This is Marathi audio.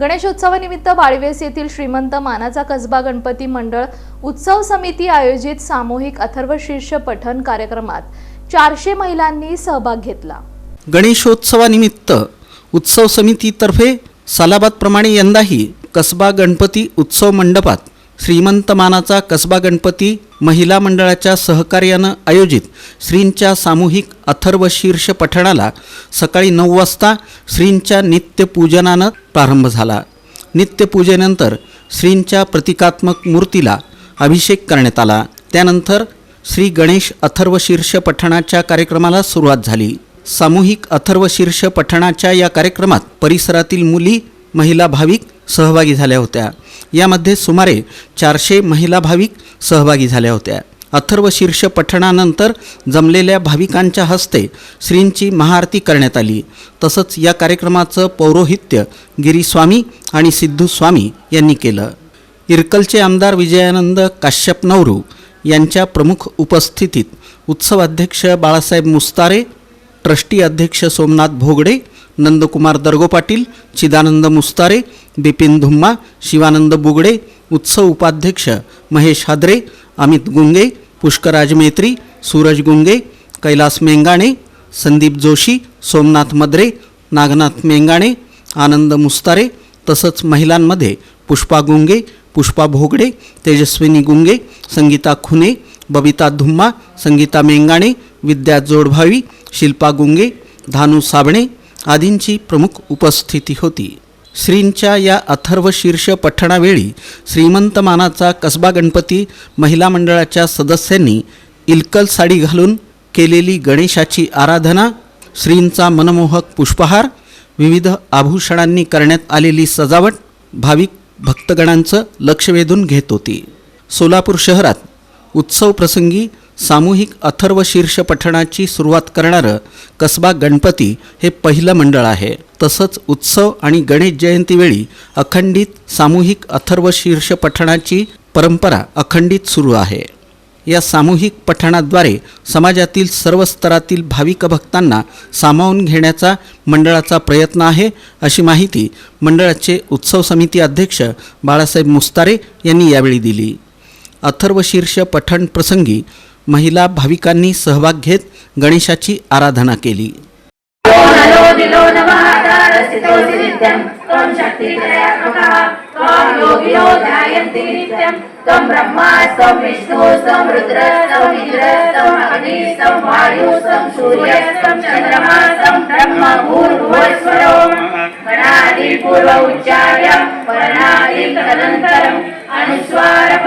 गणेशोत्सवानिमित्त बाळवेस येथील श्रीमंत मानाचा कसबा गणपती मंडळ उत्सव समिती आयोजित सामूहिक अथर्वशीर्ष पठण कार्यक्रमात चारशे महिलांनी सहभाग घेतला. गणेशोत्सवानिमित्त उत्सव समितीतर्फे सालाबादप्रमाणे यंदाही कसबा गणपती उत्सव मंडपात श्रीमंत मानाचा कसबा गणपती महिला मंडळाच्या सहकार्यानं आयोजित श्रींच्या सामूहिक अथर्वशीर्ष पठणाला सकाळी नऊ वाजता श्रींच्या नित्यपूजनानं प्रारंभ झाला. नित्यपूजेनंतर श्रींच्या प्रतिकात्मक मूर्तीला अभिषेक करण्यात आला. त्यानंतर श्री गणेश अथर्वशीर्ष पठणाच्या कार्यक्रमाला सुरुवात झाली. सामूहिक अथर्वशीर्ष पठणाच्या या कार्यक्रमात परिसरातील मुली महिला भाविक सहभागी झाल्या होत्या. यामध्ये सुमारे चारशे महिला भाविक सहभागी झाल्या होत्या. अथर्व शीर्ष पठणानंतर जमलेल्या भाविकांच्या हस्ते श्रींची महाआरती करण्यात आली. तसंच या कार्यक्रमाचं पौरोहित्य गिरीस्वामी आणि सिद्धू स्वामी यांनी केलं. इरकलचे आमदार विजयानंद काश्यप नवरू यांच्या प्रमुख उपस्थितीत उत्सवाध्यक्ष बाळासाहेब मुस्तारे ट्रस्टी अध्यक्ष सोमनाथ भोगडे नंदकुमार दर्गो पाटील चिदानंद मुस्तारे बिपिन धुम्मा शिवानंद बुगडे उत्सव उपाध्यक्ष महेश हादरे अमित गुंगे पुष्कराज मेत्री सूरज गुंगे कैलास मेंगाणे संदीप जोशी सोमनाथ मद्रे नागनाथ मेंगाणे आनंद मुस्तारे तसंच महिलांमध्ये पुष्पा गुंगे पुष्पा भोगडे तेजस्विनी गुंगे संगीता खुने बबिता धुम्मा संगीता मेंगाणे विद्या जोडभावी शिल्पा गुंगे धानू साबणे आदींची प्रमुख उपस्थिती होती. श्रींच्या या अथर्वशीर्ष पठणावेळी श्रीमंत मानाचा कसबा गणपती महिला मंडळाच्या सदस्यांनी इलकल साडी घालून केलेली गणेशाची आराधना श्रींचा मनमोहक पुष्पहार विविध आभूषणांनी करण्यात आलेली सजावट भाविक भक्तगणांचं लक्ष वेधून घेत होती. सोलापूर शहरात उत्सव प्रसंगी सामूहिक अथर्व शीर्ष पठणाची सुरुवात करणारं कसबा गणपती हे पहिलं मंडळ आहे. तसंच उत्सव आणि गणेश जयंतीवेळी अखंडित सामूहिक अथर्व शीर्ष पठणाची परंपरा अखंडित सुरू आहे. या सामूहिक पठणाद्वारे समाजातील सर्व स्तरातील भाविक भक्तांना सामावून घेण्याचा मंडळाचा प्रयत्न आहे अशी माहिती मंडळाचे उत्सव समिती अध्यक्ष बाळासाहेब मुस्तारे यांनी यावेळी दिली. अथर्वशीर्ष पठण प्रसंगी महिला भाविकांनी सहभाग घेत गणेशाची आराधना केली.